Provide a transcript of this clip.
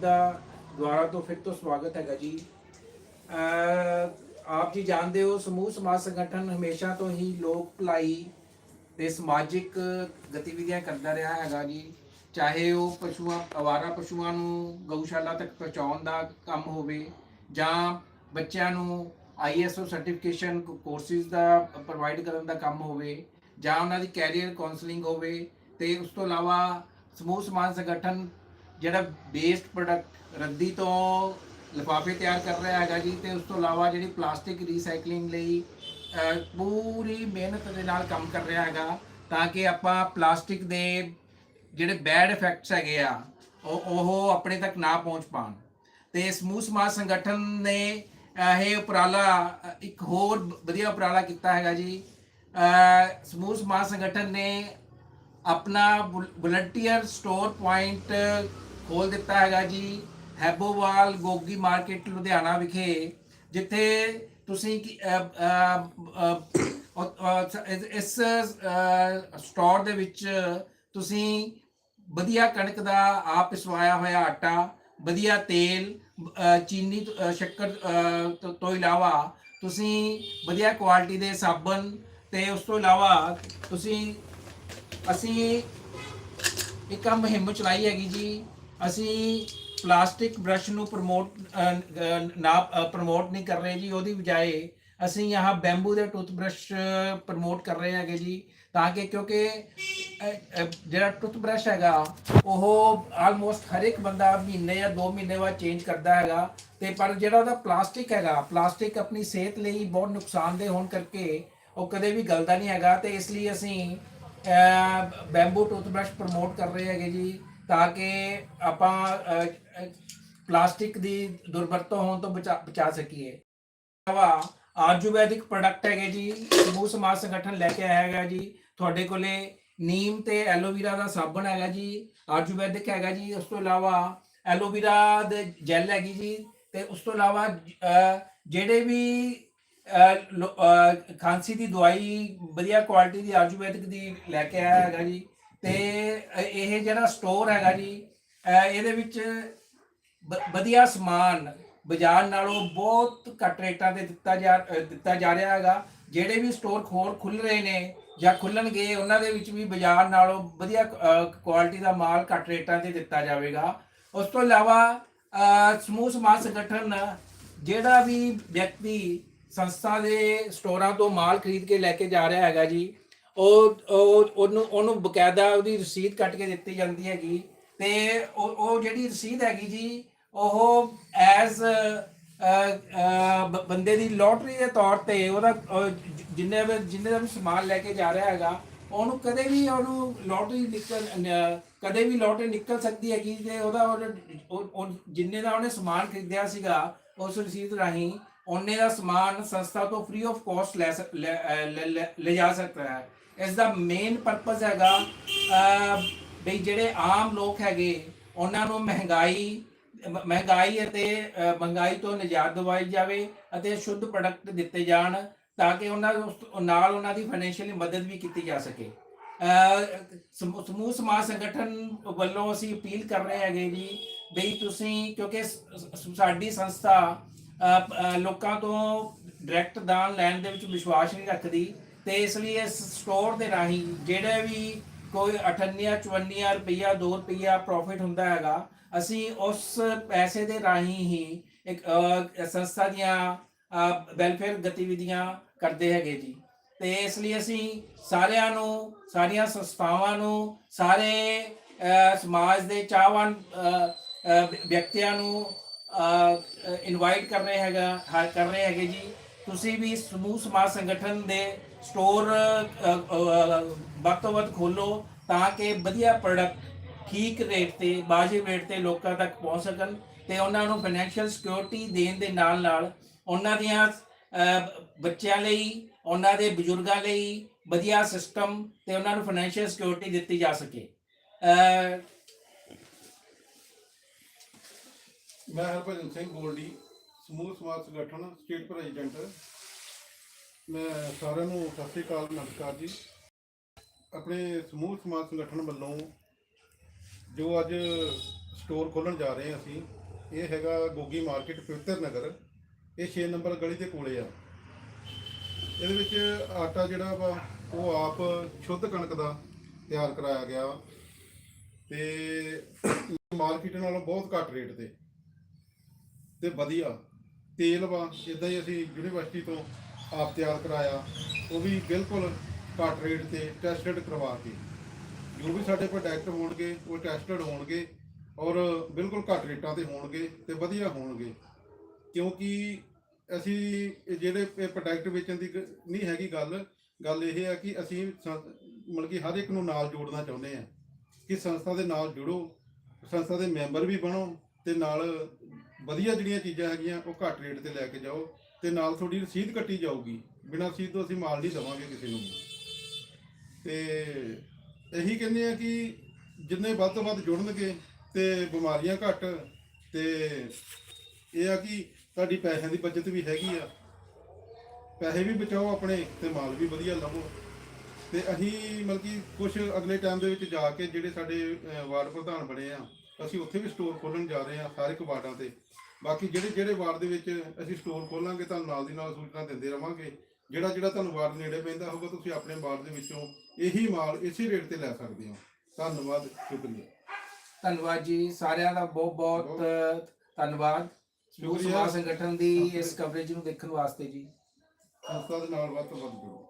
ਦਾ ਦੁਆਰਾ ਤੋਂ ਫਿਰ ਤੋਂ ਸਵਾਗਤ ਹੈਗਾ ਜੀ। ਆਪ ਜੀ ਜਾਣਦੇ ਹੋ, ਸਮੂਹ ਸਮਾਜ ਸੰਗਠਨ ਹਮੇਸ਼ਾ ਤੋਂ ਹੀ ਲੋਕ ਭਲਾਈ ਤੇ ਸਮਾਜਿਕ ਗਤੀਵਿਧੀਆਂ ਕਰਦਾ ਰਿਹਾ ਹੈਗਾ ਜੀ। ਚਾਹੇ ਉਹ ਪਸ਼ੂਆਂ, ਅਵਾਰਾ ਪਸ਼ੂਆਂ ਨੂੰ ਗਊਸ਼ਾਲਾ ਤੱਕ ਪਹੁੰਚਾਉਣ ਦਾ ਕੰਮ ਹੋਵੇ ਜਾਂ ਬੱਚਿਆਂ ਨੂੰ I S O certification courses the provide ਕਰਨ ਦਾ ਕੰਮ ਹੋਵੇ ਜਾਂ ਉਹਨਾਂ ਦੀ ਕੈਰੀਅਰ ਕਾਉਂਸਲਿੰਗ ਹੋਵੇ ਤੇ ਉਸ ਤੋਂ ਇਲਾਵਾ ਸਮੂਹ ਸਮਾਜ ਸੰਗਠਨ ਜਿਹੜਾ ਵੇਸਟ ਪ੍ਰੋਡਕਟ ਰੱਦੀ ਤੋਂ ਲਿਫਾਫੇ ਤਿਆਰ ਕਰ ਰਿਹਾ ਹੈਗਾ ਜੀ ਤੇ ਉਸ ਤੋਂ ਇਲਾਵਾ ਜਿਹੜੀ ਪਲਾਸਟਿਕ ਰੀਸਾਈਕਲਿੰਗ ਲਈ ਪੂਰੀ ਮਿਹਨਤ ਦੇ ਨਾਲ ਕੰਮ ਕਰ ਰਿਹਾ ਹੈਗਾ ਤਾਂ ਕਿ ਆਪਾਂ ਪਲਾਸਟਿਕ ਦੇ ਜਿਹੜੇ ਬੈਡ ਇਫੈਕਟਸ ਹੈਗੇ ਆ, ਉਹ ਉਹ ਆਪਣੇ ਤੱਕ ਨਾ ਪਹੁੰਚ ਪਾਣ ਤੇ ਸਮੂਹ ਸਮਾਜ ਸੰਗਠਨ ਨੇ ਇਹ ਉਪਰਾਲਾ ਇੱਕ ਹੋਰ ਵਧੀਆ ਉਪਰਾਲਾ ਕੀਤਾ ਹੈਗਾ ਜੀ। ਸਮੂਹ ਸਮਾਜ ਸੰਗਠਨ ਨੇ ਆਪਣਾ ਵਲੰਟੀਅਰ ਸਟੋਰ ਪੁਆਇੰਟ ਖੋਲ ਦਿੱਤਾ ਹੈਗਾ ਜੀ, ਹੈਬੋਵਾਲ ਗੋਗੀ ਮਾਰਕੀਟ, ਲੁਧਿਆਣਾ ਵਿਖੇ, ਜਿੱਥੇ ਤੁਸੀਂ ਕੀ- ਇਸ ਸਟੋਰ ਦੇ ਵਿੱਚ ਤੁਸੀਂ ਵਧੀਆ ਕਣਕ ਦਾ ਆਪ ਪਿਸਵਾਇਆ ਹੋਇਆ ਆਟਾ, ਵਧੀਆ ਤੇਲ ਚੀਨੀ ਸ਼ੱਕਰ ਤੋਂ- ਇਲਾਵਾ ਤੁਸੀਂ ਵਧੀਆ ਕੁਆਲਿਟੀ ਦੇ ਸਾਬਣ ਤੇ ਉਸ ਤੋਂ ਇਲਾਵਾ ਤੁਸੀਂ, ਅਸੀਂ ਇੱਕ ਮੁਹਿੰਮ ਚਲਾਈ ਹੈਗੀ ਜੀ ਅਸੀਂ ਪਲਾਸਟਿਕ ਬ੍ਰਸ਼ ਨੂੰ ਪ੍ਰਮੋਟ ਨਾ ਪ੍ਰਮੋਟ ਨਹੀਂ ਕਰ ਰਹੇ ਜੀ ਉਹਦੀ ਬਜਾਏ ਅਸੀਂ यहाँ ਬੈਂਬੂ ਦੇ ਟੂਥਬ੍ਰਸ਼ ਪ੍ਰਮੋਟ ਕਰ ਰਹੇ ਹੈਗੇ ਜੀ ਤਾਂ ਕਿ ਕਿਉਂਕਿ ਅ, ਅ, ਜਿਹੜਾ ਟੂਥਬ੍ਰਸ਼ ਹੈਗਾ ਉਹ ਆਲਮੋਸਟ ਹਰ ਇੱਕ ਬੰਦਾ ਮਹੀਨੇ ਜਾਂ 2 ਮਹੀਨੇ ਬਾਅਦ ਚੇਂਜ ਕਰਦਾ ਹੈਗਾ ਤੇ ਪਰ ਜਿਹੜਾ ਉਹਦਾ ਪਲਾਸਟਿਕ ਹੈਗਾ ਪਲਾਸਟਿਕ ਆਪਣੀ ਸਿਹਤ ਲਈ ਬਹੁਤ ਨੁਕਸਾਨਦੇਹ ਹੋਣ ਕਰਕੇ ਉਹ ਕਦੇ ਵੀ ਗਲਦਾ ਨਹੀਂ ਹੈਗਾ ਤੇ ਇਸ ਲਈ ਅਸੀਂ ਬੈਂਬੂ ਟੂਥਬ੍ਰਸ਼ ਪ੍ਰਮੋਟ ਕਰ ਰਹੇ ਹੈਗੇ ਜੀ ਤਾਂ ਕਿ ਆਪਾਂ ਪਲਾਸਟਿਕ ਦੀ ਦੁਰਵਰਤੋਂ ਹੋਣ ਤੋਂ ਬਚਾ ਬਚਾ ਸਕੀਏ। ਇਲਾਵਾ ਆਯੁਰਵੈਦਿਕ ਪ੍ਰੋਡਕਟ ਹੈਗੇ ਜੀ, ਸਮੂਹ ਸਮਾਜ ਸੰਗਠਨ ਲੈ ਕੇ ਆਇਆ ਹੈਗਾ ਜੀ। ਤੁਹਾਡੇ ਕੋਲੇ ਨੀਮ ਤੇ ਐਲੋਵੀਰਾ ਦਾ ਸਾਬਣ ਹੈਗਾ ਜੀ, ਆਯੁਰਵੈਦਿਕ ਹੈਗਾ ਜੀ। ਉਸ ਤੋਂ ਇਲਾਵਾ ਐਲੋਵੀਰਾ ਦੇ ਜੈਲ ਹੈਗੀ ਜੀ ਤੇ ਉਸ ਤੋਂ ਇਲਾਵਾ ਜਿਹੜੇ ਵੀ ਲੋ- ਖਾਂਸੀ ਦੀ ਦਵਾਈ, ਵਧੀਆ ਕੁਆਲਿਟੀ ਦੀ ਆਯੁਰਵੈਦਿਕ ਦੀ ਲੈ ਕੇ ਆਇਆ ਹੈਗਾ ਜੀ। ਤੇ ਇਹ ਜਿਹੜਾ ਸਟੋਰ ਹੈਗਾ ਜੀ ਇਹਦੇ ਵਿੱਚ ਵ- ਵਧੀਆ ਸਮਾਨ ਬਾਜ਼ਾਰ ਨਾਲੋਂ ਬਹੁਤ ਘੱਟ ਰੇਟਾਂ ਤੇ ਦਿੱਤਾ ਜਾ ਦਿੱਤਾ ਜਾ ਰਿਹਾ ਹੈਗਾ। ਜਿਹੜੇ ਵੀ ਸਟੋਰ ਖੋਰ ਖੁੱਲ ਰਹੇ ਨੇ ਜਾਂ ਖੁੱਲਣਗੇ ਉਹਨਾਂ ਦੇ ਵਿੱਚ ਵੀ ਬਾਜ਼ਾਰ ਨਾਲੋਂ ਵਧੀਆ ਕੁਆਲਿਟੀ ਦਾ ਮਾਲ ਘੱਟ ਰੇਟਾਂ ਤੇ ਦਿੱਤਾ ਜਾਵੇਗਾ। ਉਸ ਤੋਂ ਇਲਾਵਾ ਸਮੂਹ ਸਮਾਜ ਸੰਗਠਨ ਜਿਹੜਾ ਵੀ ਵਿਅਕਤੀ ਸੰਸਥਾ ਦੇ ਸਟੋਰਾਂ ਤੋਂ ਮਾਲ ਖਰੀਦ ਕੇ ਲੈ ਕੇ ਜਾ ਰਿਹਾ ਹੈਗਾ ਜੀ ਉਹ ਉਹ, ਉਹਨੂੰ ਉਹਨੂੰ ਬਕਾਇਦਾ ਉਹਦੀ ਰਸੀਦ ਕੱਟ ਕੇ ਦਿੱਤੀ ਜਾਂਦੀ ਹੈਗੀ ਤੇ ਉਹ ਉਹ ਜਿਹੜੀ ਰਸੀਦ ਹੈਗੀ ਜੀ, ਉਹ ਐਜ਼ ਬੰਦੇ ਦੀ ਲੋਟਰੀ ਦੇ ਤੌਰ ਤੇ ਉਹਦਾ ਜਿੰਨੇ ਵੀ, ਜਿੰਨੇ ਦਾ ਵੀ ਸਮਾਨ ਲੈ ਕੇ ਜਾ ਰਿਹਾ ਹੈਗਾ, ਉਹਨੂੰ ਕਦੇ ਵੀ ਉਹਨੂੰ ਲੋਟਰੀ ਨਿਕਲ ਕਦੇ ਵੀ ਲੋਟਰੀ ਨਿਕਲ ਸਕਦੀ ਹੈਗੀ ਤੇ ਉਹਦਾ ਉਹਦਾ- ਉਹ, ਜਿੰਨੇ ਦਾ ਉਹਨੇ ਸਮਾਨ ਖਰੀਦਿਆ ਸੀਗਾ, ਉਸ ਰਸੀਦ ਰਾਹੀਂ ਉਹਨੇ ਦਾ ਸਮਾਨ ਸੰਸਥਾ ਤੋਂ ਫ੍ਰੀ ਆਫ ਕਾਸਟ ਲੈ ਸਕ- ਲੈ ਅਹ, ਲੈ- ਲੈ- ਲੈ ਜਾ ਸਕਦਾ ਹੈ। ਇਸ ਦਾ ਮੇਨ ਪਰਪਸ ਹੈਗਾ ਬਈ ਜਿਹੜੇ ਆਮ ਲੋਕ ਹੈਗੇ ਉਹਨਾਂ ਨੂੰ ਮਹਿੰਗਾਈ ਮਹਿੰਗਾਈ ਅਤੇ ਮਹਿੰਗਾਈ ਤੋਂ ਨਿਜਾਤ ਦਿਵਾਈ ਜਾਵੇ ਅਤੇ ਸ਼ੁੱਧ ਪ੍ਰੋਡਕਟ ਦਿੱਤੇ ਜਾਣ ਤਾਂ ਕਿ ਉਹਨਾਂ ਉਸ- ਨਾਲ ਉਹਨਾਂ ਦੀ ਫਾਈਨੈਂਸ਼ੀਅਲੀ ਮਦਦ ਵੀ ਕੀਤੀ ਜਾ ਸਕੇ। ਸਮੂ- ਸਮੂਹ ਸਮਾਜ ਸੰਗਠਨ ਵੱਲੋਂ ਅਸੀਂ ਅਪੀਲ ਕਰ ਰਹੇ ਹੈਗੇ ਜੀ ਬਈ ਤੁਸੀਂ ਕਿਉਂਕਿ ਸਾਡੀ ਸੰਸਥਾ ਲੋਕਾਂ ਤੋਂ ਡਾਇਰੈਕਟ ਦਾਨ ਲੈਣ ਦੇ ਵਿੱਚ ਵਿਸ਼ਵਾਸ ਨਹੀਂ ਰੱਖਦੀ ਤੇ ਇਸ ਲਈ ਇਸ ਸਟੋਰ ਦੇ ਰਾਹੀਂ ਜਿਹੜੇ ਵੀ ਕੋਈ 58 54 ਰੁਪਈਆ 2 ਰੁਪਈਆ ਪ੍ਰੋਫਿਟ ਹੁੰਦਾ ਹੈਗਾ, ਅਸੀਂ ਉਸ ਪੈਸੇ ਦੇ ਰਾਹੀਂ ਹੀ ਇੱਕ ਸੰਸਥਾ ਦੀਆਂ ਵੈਲਫੇਅਰ ਗਤੀਵਿਧੀਆਂ ਕਰਦੇ ਹੈਗੇ ਜੀ। ਤੇ ਇਸ ਲਈ ਅਸੀਂ ਸਾਰਿਆਂ ਨੂੰ, ਸਾਰੀਆਂ ਸੰਸਥਾਵਾਂ ਨੂੰ, ਸਾਰੇ ਸਮਾਜ ਦੇ ਚਾਹਵਾਨ ਵਿਅਕਤੀਆਂ ਨੂੰ ਇਨਵਾਈਟ ਕਰ ਰਹੇ ਹੈਗਾ, ਹਾ- ਕਰ ਰਹੇ ਹੈਗੇ ਜੀ। ਤੁਸੀਂ ਵੀ ਸਮੂਹ ਸਮਾਜ ਸੰਗਠਨ ਦੇ ਸਟੋਰ ਵੱਧ ਤੋਂ ਵੱਧ ਖੋਲੋ ਤਾਂ ਕਿ ਵਧੀਆ ਪ੍ਰੋਡਕਟ ਠੀਕ ਰੇਟ ਤੇ, ਵਾਜਿਬ ਰੇਟ ਤੇ ਲੋਕਾਂ ਤੱਕ ਪਹੁੰਚ ਸਕਣ ਤੇ ਉਹਨਾਂ ਨੂੰ ਫਾਈਨੈਂਸ਼ੀਅਲ ਸਿਕਿਉਰਿਟੀ ਦੇਣ ਦੇ ਨਾਲ ਨਾਲ ਉਹਨਾਂ ਦੀਆਂ ਬੱਚਿਆਂ ਲਈ, ਉਹਨਾਂ ਦੇ ਬਜ਼ੁਰਗਾਂ ਲਈ ਵਧੀਆ ਸਿਸਟਮ ਤੇ ਉਹਨਾਂ ਨੂੰ ਫਾਈਨੈਂਸ਼ੀਅਲ ਸਿਕਿਉਰਿਟੀ ਦਿੱਤੀ ਜਾ ਸਕੇ ਅਹ, ਮੈਂ ਹਰਭਜਨ ਸਿੰਘ ਗੋਲਡੀ, ਸਮੂਹ ਸਮਾਜ ਸੰਗਠਨ, ਸਟੇਟ ਪ੍ਰੈਜ਼ੀਡੈਂਟ। ਮੈਂ ਸਾਰਿਆਂ ਨੂੰ ਸਤਿ ਸ੍ਰੀ ਅਕਾਲ, ਨਮਸਕਾਰ ਜੀ। ਆਪਣੇ ਸਮੂਹ ਸਮਾਜ ਸੰਗਠਨ ਵੱਲੋਂ ਜੋ ਅੱਜ ਸਟੋਰ ਖੋਲਣ ਜਾ ਰਹੇ ਹਾਂ ਅਸੀਂ, ਇਹ ਹੈਗਾ ਗੋਗੀ ਮਾਰਕੀਟ, ਪਵਿੱਤਰ ਨਗਰ। ਇਹ 6 ਨੰਬਰ ਗਲੀ ਦੇ ਕੋਲੇ ਆ। ਇਹਦੇ ਵਿੱਚ ਆਟਾ ਜਿਹੜਾ ਵਾ, ਉਹ ਆਪ ਸ਼ੁੱਧ ਕਣਕ ਦਾ ਤਿਆਰ ਕਰਾਇਆ ਗਿਆ ਵਾ। ਤੇ ਮਾਰਕੀਟ ਨਾਲੋਂ ਬਹੁਤ ਘੱਟ ਰੇਟ ਤੇ। ਤੇ ਵਧੀਆ। ਤੇਲ ਵਾ ਇਦਾਂ ਹੀ ਅਸੀਂ ਯੂਨੀਵਰਸਿਟੀ ਤੋਂ ਆਪ ਤਿਆਰ ਕਰਾਇਆ, ਉਹ ਵੀ ਬਿਲਕੁਲ ਘੱਟ ਰੇਟ ਤੇ ਟੈਸਟਡ ਕਰਵਾ ਕੇ। ਜੋ ਵੀ ਸਾਡੇ ਪ੍ਰੋਡਕਟ ਹੋਣਗੇ, ਉਹ ਟੈਸਟਡ ਹੋਣਗੇ ਔਰ ਬਿਲਕੁਲ ਘੱਟ ਰੇਟਾਂ ਤੇ ਹੋਣਗੇ ਤੇ ਵਧੀਆ ਹੋਣਗੇ। ਕਿਉਂਕਿ ਅਸੀਂ ਇਹ ਜਿਹੜੇ ਇਹ ਪ੍ਰੋਡਕਟ ਵੇਚਣ ਦੀ ਗ- ਨਹੀਂ ਹੈਗੀ ਗੱਲ ਗੱਲ ਇਹ ਹੈ ਕਿ ਅਸੀਂ ਸੰ- ਮਤਲਬ ਕਿ ਹਰ ਇੱਕ ਨੂੰ ਨਾਲ ਜੋੜਨਾ ਚਾਹੁੰਦੇ ਹਾਂ। ਕਿ ਸੰਸਥਾ ਦੇ ਨਾਲ ਜੁੜੋ, ਸੰਸਥਾ ਦੇ ਮੈਂਬਰ ਵੀ ਬਣੋ ਤੇ ਨਾਲ ਵਧੀਆ ਜਿਹੜੀਆਂ ਚੀਜ਼ਾਂ ਹੈਗੀਆਂ ਉਹ ਘੱਟ ਰੇਟ ਤੇ ਲੈ ਕੇ ਜਾਓ ਤੇ ਨਾਲ ਤੁਹਾਡੀ ਰਸੀਦ ਕੱਟੀ ਜਾਊਗੀ। ਬਿਨਾਂ ਰਸੀਦ ਤੋਂ ਅਸੀਂ ਮਾਲ ਨਹੀਂ ਦੇਵਾਂਗੇ ਕਿਸੇ ਨੂੰ। ਵੀ। ਤੇ ਇਹੀ ਕਹਿੰਦੇ ਆ ਕਿ ਜਿੰਨੇ ਵੱਧ ਤੋਂ ਵੱਧ ਜੁੜਨਗੇ ਤੇ ਬਿਮਾਰੀਆਂ ਘੱਟ ਤੇ ਇਹ ਆ ਕਿ ਤੁਹਾਡੀ ਪੈਸਿਆਂ ਦੀ ਬਚਤ ਵੀ ਹੈਗੀ ਆ। ਪੈਸੇ ਵੀ ਬਚਾਓ ਆਪਣੇ ਤੇ ਮਾਲ ਵੀ ਵਧੀਆ ਲਵੋ। ਤੇ ਅਸੀਂ ਮਤਲਬ ਕਿ ਕੁਝ ਅਗਲੇ ਟਾਈਮ ਦੇ ਵਿੱਚ ਜਾ ਕੇ ਜਿਹੜੇ ਸਾਡੇ ਅਹ, ਵਾਰਡ ਪ੍ਰਧਾਨ ਬਣੇ ਆ ਅਸੀਂ ਉੱਥੇ ਵੀ ਸਟੋਰ ਖੋਲਣ ਜਾ ਰਹੇ ਆ ਸਾਰੇ ਕੁ ਵਾਰਡਾਂ ਤੇ। ਬਾਕੀ ਜਿਹੜੇ ਜਿਹੜੇ ਵਾਰਡ ਦੇ ਵਿੱਚ ਅਸੀਂ ਸਟੋਰ ਖੋਲਾਂਗੇ ਤੁਹਾਨੂੰ ਨਾਲ ਦੀ ਨਾਲ ਸੂਚਨਾ ਦਿੰਦੇ ਰਵਾਂਗੇ। ਜਿਹੜਾ ਜਿਹੜਾ ਤੁਹਾਨੂੰ ਵਾਰਡ ਨੇੜੇ ਪੈਂਦਾ ਹੋਊਗਾ ਤੁਸੀਂ ਆਪਣੇ ਵਾਰਡ ਦੇ ਵਿੱਚੋਂ ਇਹੀ ਮਾਲ ਇਸੇ ਰੇਟ ਤੇ ਲੈ ਸਕਦੇ ਹੋ। ਧੰਨਵਾਦ ਸ਼ੁਕਰੀਆ। ਧੰਨਵਾਦ ਜੀ ਸਾਰਿਆਂ ਦਾ ਬਹੁਤ ਬਹੁਤ ਧੰਨਵਾਦ। ਸ਼ੁਕਰੀਆ। ਸੰਗਠਨ ਦੀ ਇਸ ਕਵਰੇਜ ਨੂੰ ਦੇਖਣ ਵਾਸਤੇ ਜੀ। ਸੰਸਥਾ ਦੇ ਨਾਲ ਵੱਧ ਤੋਂ ਵੱਧ ਜੁੜੋ।